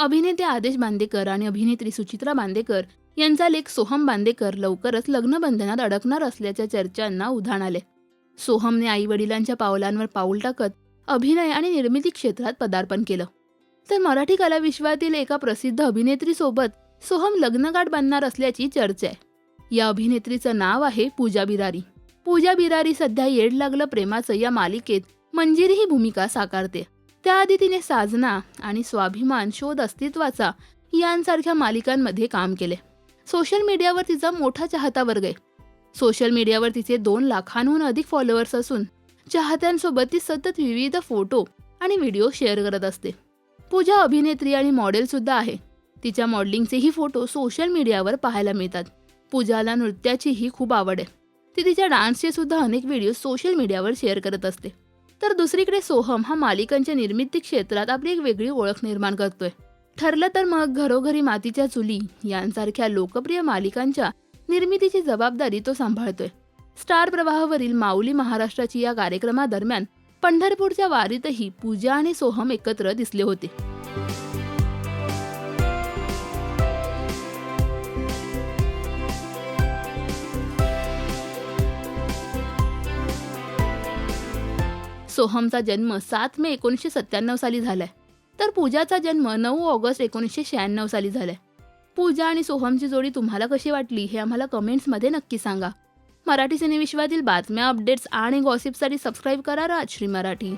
अभिनेते आदेश बांदेकर आणि अभिनेत्री सुचित्रा बांदेकर यांचा लेख सोहम बांदेकर लवकरच लग्नबंधनात अडकणार असल्याच्या चर्चांना उधाण आले. सोहमने आई वडिलांच्या पावलांवर पाऊल टाकत अभिनय आणि निर्मिती क्षेत्रात पदार्पण केलं. तर मराठी कलाविश्वातील एका प्रसिद्ध अभिनेत्रीसोबत सोहम लग्नगाठ बांधणार असल्याची चर्चा आहे. या अभिनेत्रीचं नाव आहे पूजा बिरारी. पूजा बिरारी सध्या येड लागलं प्रेमाचं या मालिकेत मंजिरी ही भूमिका साकारते. त्याआधी तिने साजना आणि स्वाभिमान शोध अस्तित्वाचा यांसारख्या मालिकांमध्ये काम केले. सोशल मीडियावर तिचा मोठा चाहता वर्ग आहे. सोशल मीडियावर तिचे दोन लाखांहून अधिक फॉलोअर्स असून चाहत्यांसोबत ती सतत विविध फोटो आणि व्हिडिओ शेअर करत असते. पूजा अभिनेत्री आणि मॉडेल सुद्धा आहे. तिच्या मॉडेलिंगचेही फोटो सोशल मीडियावर पाहायला मिळतात. पूजाला नृत्याचीही खूप आवड आहे. ती तिच्या डान्सचे सुद्धा अनेक व्हिडिओ सोशल मीडियावर शेअर करत असते. तर दुसरीकडे सोहम हा मालिकांच्या निर्मिती क्षेत्रात आपली एक वेगळी ओळख निर्माण करतोय. ठरलं तर मग घरोघरी मातीच्या चुली यांसारख्या लोकप्रिय मालिकांच्या निर्मितीची जबाबदारी तो सांभाळतोय. स्टार प्रवाहावरील माऊली महाराष्ट्राची या कार्यक्रमादरम्यान पंढरपूरच्या वारीतही पूजा आणि सोहम एकत्र दिसले होते. सोहमचा जन्म सात मे एकोणीसशे सत्त्याण्णव साली झालाय. तर पूजाचा जन्म नऊ ऑगस्ट एकोणीसशे शहाण्णव साली झालाय. पूजा आणि सोहमची जोडी तुम्हाला कशी वाटली हे आम्हाला कमेंट्समध्ये नक्की सांगा. मराठी सिनेविश्वातील बातम्या अपडेट्स आणि गॉसिपसाठी सबस्क्राईब करा राजश्री मराठी.